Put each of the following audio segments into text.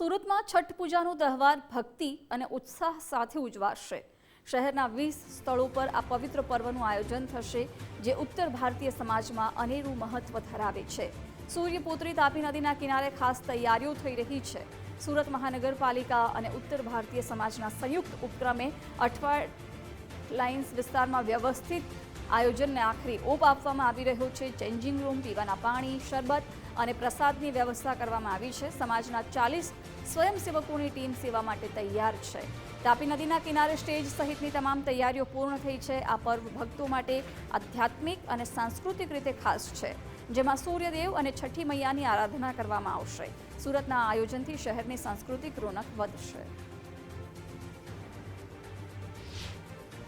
સુરતમાં છઠ પૂજાનો તહેવાર ભક્તિ અને ઉત્સાહ સાથે ઉજવાશે. શહેરના વીસ સ્થળો પર આ પવિત્ર પર્વનું આયોજન થશે, જે ઉત્તર ભારતીય સમાજમાં અનેરું મહત્વ ધરાવે છે. સૂર્યપુત્રી તાપી નદીના કિનારે ખાસ તૈયારીઓ થઈ રહી છે. સુરત મહાનગરપાલિકા અને ઉત્તર ભારતીય સમાજના સંયુક્ત ઉપક્રમે અઠવાડ લાઇન્સ વિસ્તારમાં વ્યવસ્થિત આયોજનને આખરી ઓપ આપવામાં આવી રહ્યો છે. ચેન્જિંગ રૂમ, પીવાના પાણી, શરબત અને પ્રસાદની વ્યવસ્થા કરવામાં આવી છે. સમાજના ચાલીસ સ્વયંસેવકોની ટીમ સેવા માટે તૈયાર છે. તાપી નદીના કિનારે સ્ટેજ સહિતની તમામ તૈયારીઓ પૂર્ણ થઈ છે. આ પર્વ ભક્તો માટે આધ્યાત્મિક અને સાંસ્કૃતિક રીતે ખાસ છે. જેમાં સૂર્યદેવ અને છઠ્ઠી મૈયાની આરાધના કરવામાં આવશે. સુરતના આયોજનથી શહેરની સાંસ્કૃતિક રોનક વધશે.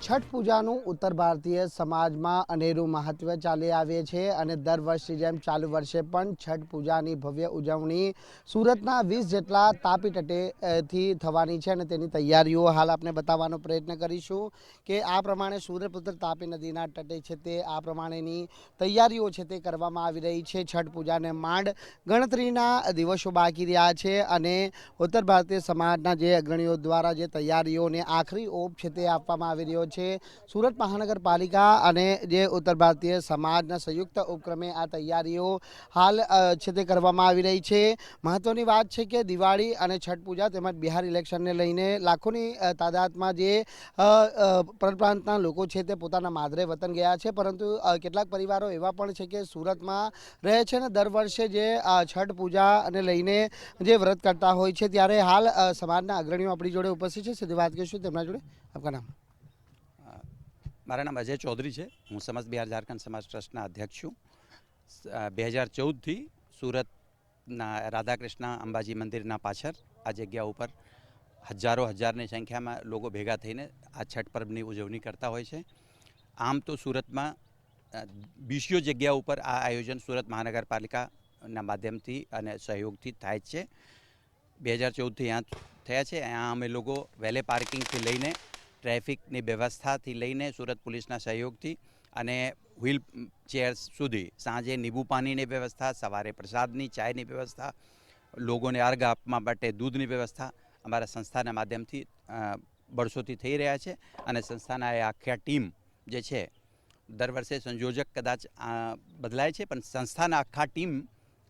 છઠ પૂજાનું ઉત્તર ભારતીય સમાજમાં અનેરું મહત્વ ચાલી આવે છે અને દર વર્ષની જેમ ચાલુ વર્ષે પણ છઠ પૂજાની ભવ્ય ઉજવણી સુરતના વીસ જેટલા તાપી તટેથી થવાની છે અને તેની તૈયારીઓ હાલ આપણે બતાવવાનો પ્રયત્ન કરીશું કે આ પ્રમાણે સૂર્યપુત્ર તાપી નદીના તટે છે તે, આ પ્રમાણેની તૈયારીઓ છે તે કરવામાં આવી રહી છે. છઠ પૂજાને માંડ ગણતરીના દિવસો બાકી રહ્યા છે અને ઉત્તર ભારતીય સમાજના જે અગ્રણીઓ દ્વારા જે તૈયારીઓને આખરી ઓપ છે તે આપવામાં આવી રહ્યો છે. સુરત મહાનગરપાલિકા અને જે ઉત્તર ભારતીય સમાજના સંયુક્ત ઉપક્રમે આ તૈયારીઓ હાલ છે તે કરવામાં આવી રહી છે. મહત્વની વાત છે કે દિવાળી અને છઠ પૂજા તેમજ બિહાર ઇલેક્શનને લઈને લાખોની તાદાદમાં જે પરપ્રાંતના લોકો છે તે પોતાના માદરે વતન ગયા છે. પરંતુ કેટલાક પરિવારો એવા પણ છે કે સુરતમાં રહે છે ને દર વર્ષે જે છઠ છઠ પૂજાને લઈને જે વ્રત કરતા હોય છે. ત્યારે હાલ સમાજના અગ્રણીઓ આપણી જોડે ઉપસ્થિત છે. સીધી વાત કરીશું તેમના જોડે. આપણા નામ? મારા નામ અજય ચૌધરી છે. હું સમસ્ત બિહાર ઝારખંડ સમાજ ટ્રસ્ટના અધ્યક્ષ છું. બે હજાર ચૌદથી સુરતના રાધાકૃષ્ણ અંબાજી મંદિરના પાછળ આ જગ્યા ઉપર હજારો હજારની સંખ્યામાં લોકો ભેગા થઈને આ છઠ પર્વની ઉજવણી કરતા હોય છે. આમ તો સુરતમાં બીસીઓ જગ્યા ઉપર આ આયોજન સુરત મહાનગરપાલિકાના માધ્યમથી અને સહયોગથી થાય છે. બે હજાર ચૌદથી અહીંયા થયા છે. અહીંયા અમે લોકો વેલે પાર્કિંગથી લઈને ટ્રાફિકની વ્યવસ્થાથી લઈને સુરત પોલીસના સહયોગથી અને વ્હીલ ચેર્સ સુધી સાંજે નીંબુ પાણીની વ્યવસ્થા, સવારે પ્રસાદની, ચાયની વ્યવસ્થા, લોકોને અર્ઘ આપવા માટે દૂધની વ્યવસ્થા અમારા સંસ્થાના માધ્યમથી વર્ષોથી થઈ રહ્યા છે અને સંસ્થાના એ આખા ટીમ જે છે, દર વર્ષે સંયોજક કદાચ બદલાય છે, પણ સંસ્થાના આખા ટીમ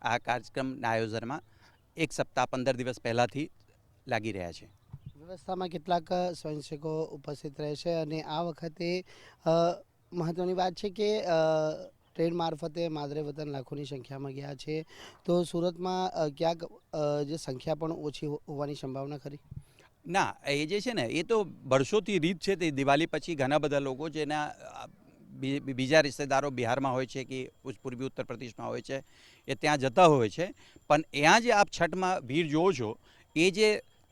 આ કાર્યક્રમના આયોજનમાં એક સપ્તાહ પંદર દિવસ પહેલાંથી લાગી રહ્યા છે. વ્યવસ્થામાં કેટલાક સ્વયંસેવકો ઉપસ્થિત રહેશે અને આ વખતે મહત્ત્વની વાત છે કે ટ્રેન મારફતે માદરે વતન લાખોની સંખ્યામાં ગયા છે. તો સુરતમાં ક્યાંક જે સંખ્યા પણ ઓછી હોવાની સંભાવના ખરી? ના, એ જે છે ને, એ તો વર્ષોથી રીત છે તે દિવાળી પછી ઘણા બધા લોકો જેના બીજા રિશ્તેદારો બિહારમાં હોય છે કે પૂર્વી ઉત્તર પ્રદેશમાં હોય છે, એ ત્યાં જતા હોય છે. પણ ત્યાં જે આપ છઠમાં ભીડ જોવો છો, એ જે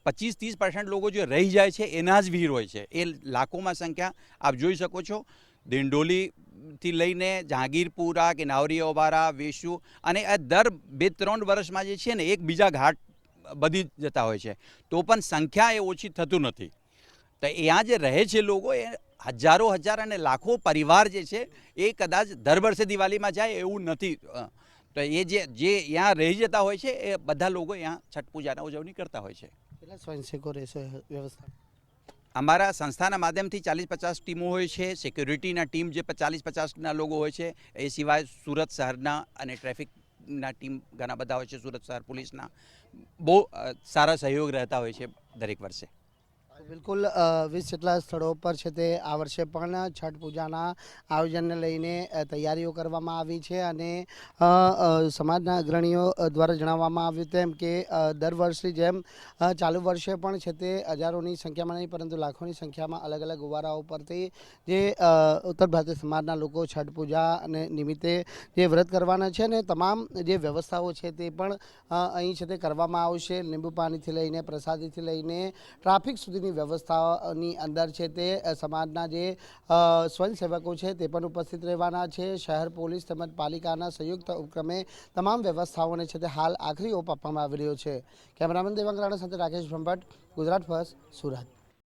પચીસ ત્રીસ પર્સન્ટ લોકો જે રહી જાય છે, એના જ ભીડ હોય છે. એ લાખોમાં સંખ્યા આપ જોઈ શકો છો. દિંડોલીથી લઈને જહાંગીરપુરા, કે નાવરી નાવરીઓવારા વેસુ અને આ દર બે ત્રણ વર્ષમાં જે છે ને એકબીજા ઘાટ બધી જતા હોય છે. તો પણ સંખ્યા એ ઓછી થતું નથી. તો ત્યાં જે રહે છે લોકો, એ હજારો, હજાર અને લાખો પરિવાર જે છે, એ કદાચ દર વર્ષે દિવાળીમાં જાય એવું નથી. તો એ જે જે ત્યાં રહી જતા હોય છે, એ બધા લોકો અહીંયા છઠ પૂજાના ઉજવણી કરતા હોય છે. અમારા સંસ્થાના માધ્યમથી ચાલીસ પચાસ ટીમો હોય છે સિક્યુરિટીના ટીમ જે ચાલીસ પચાસના લોકો હોય છે, એ સિવાય સુરત શહેરના અને ટ્રાફિકના ટીમ ઘણા બધા હોય છે, સુરત શહેર પોલીસના. બહુ સારા સહયોગ રહેતા હોય છે દરેક વર્ષે. બિલકુલ વીસ જેટલા સ્થળો પર છે તે આ વર્ષે પણ છઠ પૂજાના આયોજનને લઈને તૈયારીઓ કરવામાં આવી છે અને સમાજના અગ્રણીઓ દ્વારા જણાવવામાં આવ્યું તેમ કે દર વર્ષની જેમ ચાલુ વર્ષે પણ છે તે હજારોની સંખ્યામાં નહીં પરંતુ લાખોની સંખ્યામાં અલગ અલગ ઉવારાઓ પરથી જે ઉત્તર ભારતીય સમાજના લોકો છઠ પૂજા અને નિમિત્તે જે વ્રત કરવાના છે અને તમામ જે વ્યવસ્થાઓ છે તે પણ અહીં છે તે કરવામાં આવશે. લીંબુ પાણીથી લઈને પ્રસાદીથી લઈને ટ્રાફિક સુધીની વ્યવસ્થાની અંદર છે તે સમાજના જે સ્વયંસેવકો છે તે પણ ઉપસ્થિત રહેવાના છે. શહેર પોલીસ તેમજ પાલિકાના સંયુક્ત ઉપક્રમે તમામ વ્યવસ્થાઓને છે તે હાલ આખરી ઓપ આપવામાં આવી રહ્યો છે. કેમેરામેન દેવાંગ રાણા સાથે રાકેશ ભંભટ, ગુજરાત ફર્સ્ટ, સુરત.